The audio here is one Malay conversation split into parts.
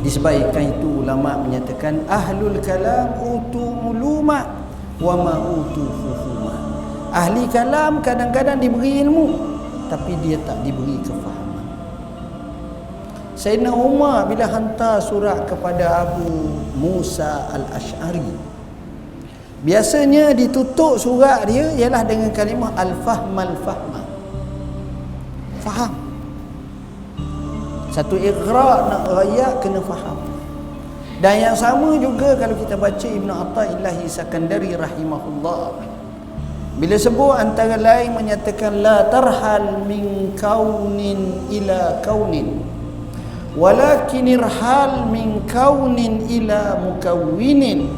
disebabkan itu ulama menyatakan ahlul kalam utu uluma wa ma utu fuhuma ahli kalam kadang-kadang diberi ilmu tapi dia tak diberi kefahaman Sayyidina Umar bila hantar surat kepada Abu Musa al-Ash'ari Biasanya ditutup surat dia ialah dengan kalimah al-fahmal fahma. Faham. Satu iqra nak rakyat kena faham. Dan yang sama juga kalau kita baca Ibn Atta'illah Sakandari rahimahullah. Bila sebut antara lain menyatakan la tarhal min kaunin ila kaunin. Walakin irhal min kaunin ila mukawwinin.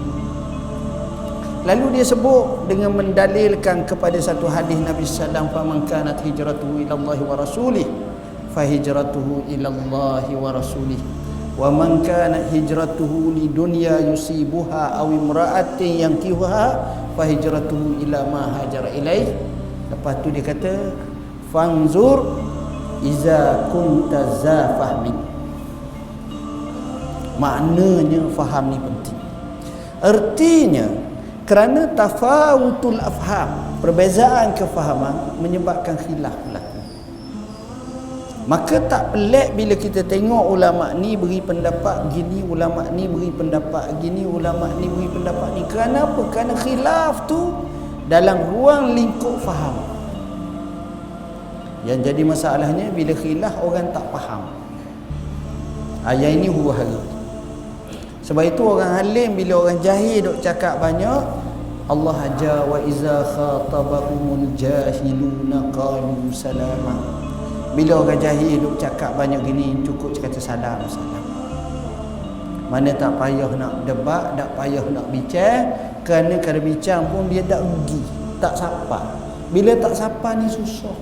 Lalu dia sebut dengan mendalilkan kepada satu hadis Nabi sallallahu alaihi wasallam kanat hijratuhu ila Allah wa rasulih rasulih wa man kana hijratuhu li dunya yusibuha aw imra'atin yankihuha fa hijratuhu ila ma hajara ilaih lepas tu dia kata fanzur iza kunta za fahmin maknanya faham ni penting. artinya kerana tafawutul afham perbezaan kefahaman menyebabkan khilaf. berlaku maka tak pelik bila kita tengok ulama ni beri pendapat gini ulama ni beri pendapat gini ulama ni beri pendapat ni. Kerana apa? Kerana khilaf tu dalam ruang lingkup faham. Yang jadi masalahnya bila khilaf orang tak faham. Ayat ini huru hara. Sebab itu orang alim bila orang jahil duk cakap banyak Allah ajar wa iza khatabahumul jahiluna qalu salama. Bila orang jahil duk cakap banyak gini cukup kata salam salam. Mana tak payah nak debat, tak payah nak bincang kerana kalau bincang pun dia tak rugi, tak sapa. Bila tak sapa ni susah.